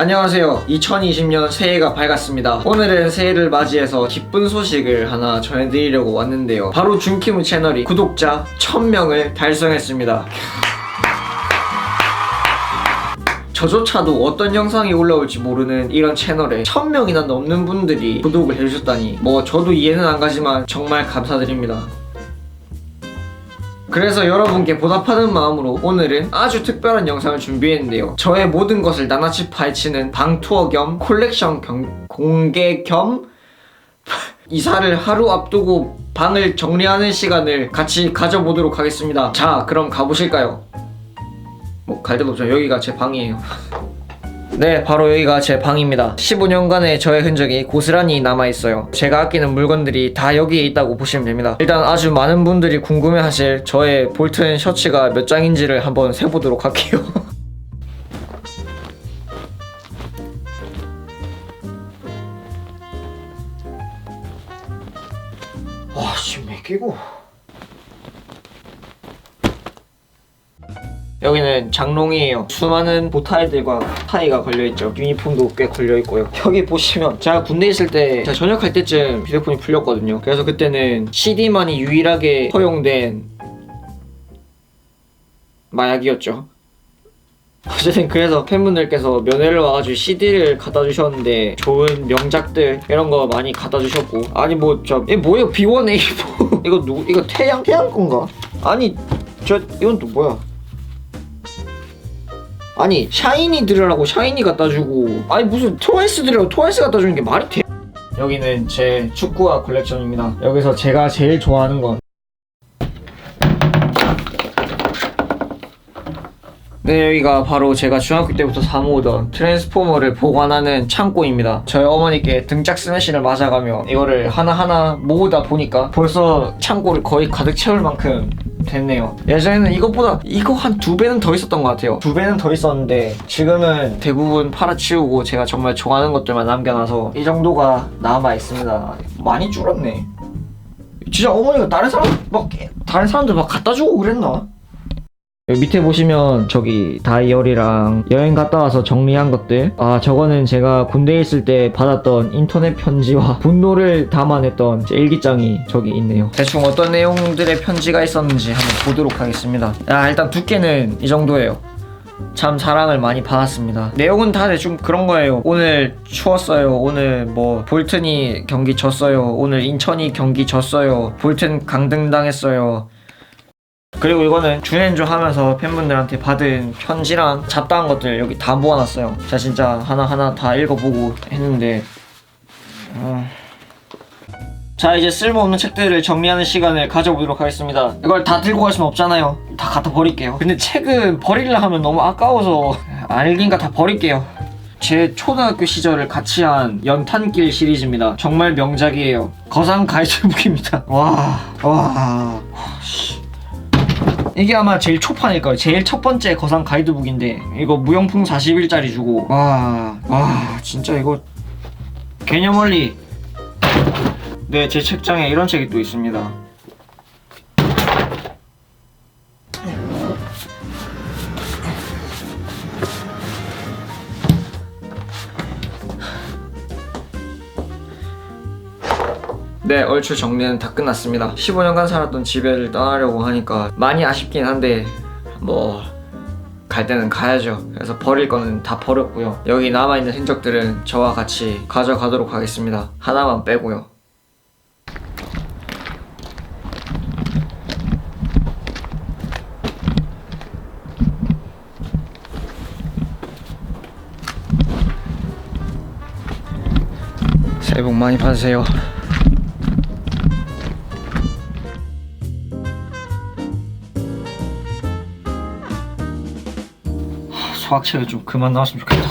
안녕하세요. 2020년 새해가 밝았습니다. 오늘은 새해를 맞이해서 기쁜 소식을 하나 전해드리려고 왔는데요. 바로 준키무 채널이 구독자 1000명을 달성했습니다. 저조차도 어떤 영상이 올라올지 모르는 이런 채널에 1000명이나 넘는 분들이 구독을 해주셨다니 뭐 저도 이해는 안 가지만 정말 감사드립니다. 그래서 여러분께 보답하는 마음으로 오늘은 아주 특별한 영상을 준비했는데요. 저의 모든 것을 낱낱이 파헤치는 방투어 겸 콜렉션 겸 공개 겸 이사를 하루 앞두고 방을 정리하는 시간을 같이 가져보도록 하겠습니다. 자, 그럼 가보실까요? 뭐 갈 데도 없죠. 여기가 제 방이에요. 네, 바로 여기가 제 방입니다. 15년간의 저의 흔적이 고스란히 남아있어요. 제가 아끼는 물건들이 다 여기에 있다고 보시면 됩니다. 일단 아주 많은 분들이 궁금해하실 저의 볼튼 셔츠가 몇 장인지를 한번 세보도록 할게요. 와, 씨, 몇 개고. 여기는 장롱이에요. 수많은 보타이들과 타이가 걸려있죠. 유니폼도 꽤 걸려있고요. 여기 보시면 제가 군대 있을 때 제가 전역할 때쯤 휴대폰이 풀렸거든요. 그래서 그때는 CD만이 유일하게 허용된 마약이었죠. 어쨌든 그래서 팬분들께서 면회를 와가지고 CD를 갖다 주셨는데 좋은 명작들 이런 거 많이 갖다 주셨고 아니 뭐저 이게 뭐예요 B1A4 이거 누구 이거 태양 태양 건가? 아니 저 이건 또 뭐야? 아니 샤이니 들으라고 샤이니 갖다 주고 아니 무슨 트와이스 들으라고 트와이스 갖다 주는 게 말이 돼? 여기는 제 축구화 컬렉션입니다. 여기서 제가 제일 좋아하는 건 네, 여기가 바로 제가 중학교 때부터 사모으던 트랜스포머를 보관하는 창고입니다. 저희 어머니께 등짝 스매시를 맞아가며 이거를 하나하나 모으다 보니까 벌써 창고를 거의 가득 채울 만큼 됐네요. 예전에는 이것보다 이거 한 두 배는 더 있었던 것 같아요. 두 배는 더 있었는데 지금은 대부분 팔아치우고 제가 정말 좋아하는 것들만 남겨놔서 이 정도가 남아 있습니다. 많이 줄었네. 진짜 어머니가 다른 사람 막 다른 사람들 막 갖다 주고 그랬나? 여기 밑에 보시면 저기 다이어리랑 여행 갔다 와서 정리한 것들 아 저거는 제가 군대에 있을 때 받았던 인터넷 편지와 분노를 담아냈던 제 일기장이 저기 있네요 대충 어떤 내용들의 편지가 있었는지 한번 보도록 하겠습니다 아 일단 두께는 이 정도예요 참 사랑을 많이 받았습니다. 내용은 다 대충 그런 거예요. 오늘 추웠어요. 오늘 뭐 볼튼이 경기 졌어요. 오늘 인천이 경기 졌어요. 볼튼 강등 당했어요. 그리고 이거는 준엔조 하면서 팬분들한테 받은 편지랑 잡다한 것들 여기 다 모아놨어요. 제가 진짜 하나하나 다 읽어보고 했는데. 어... 자 이제 쓸모없는 책들을 정리하는 시간을 가져보도록 하겠습니다. 이걸 다 들고 갈 수는 없잖아요. 다 갖다 버릴게요. 근데 책은 버리려 하면 너무 아까워서 안 읽으니까 다 버릴게요. 제 초등학교 시절을 같이 한 연탄길 시리즈입니다. 정말 명작이에요. 거상 가이드북입니다. 와 와 이게 아마 제일 초판일 거예요. 제일 첫 번째 거상 가이드북인데 이거 무용품 40일짜리 주고 와, 와 진짜 이거 개념 원리 네, 제 책장에 이런 책이 또 있습니다. 네, 얼추 정리는 다 끝났습니다. 15년간 살았던 집을 떠나려고 하니까 많이 아쉽긴 한데 뭐 갈 때는 가야죠. 그래서 버릴 거는 다 버렸고요. 여기 남아있는 흔적들은 저와 같이 가져가도록 하겠습니다. 하나만 빼고요. 새해 복 많이 받으세요. 수학책이 좀 그만 나왔으면 좋겠다.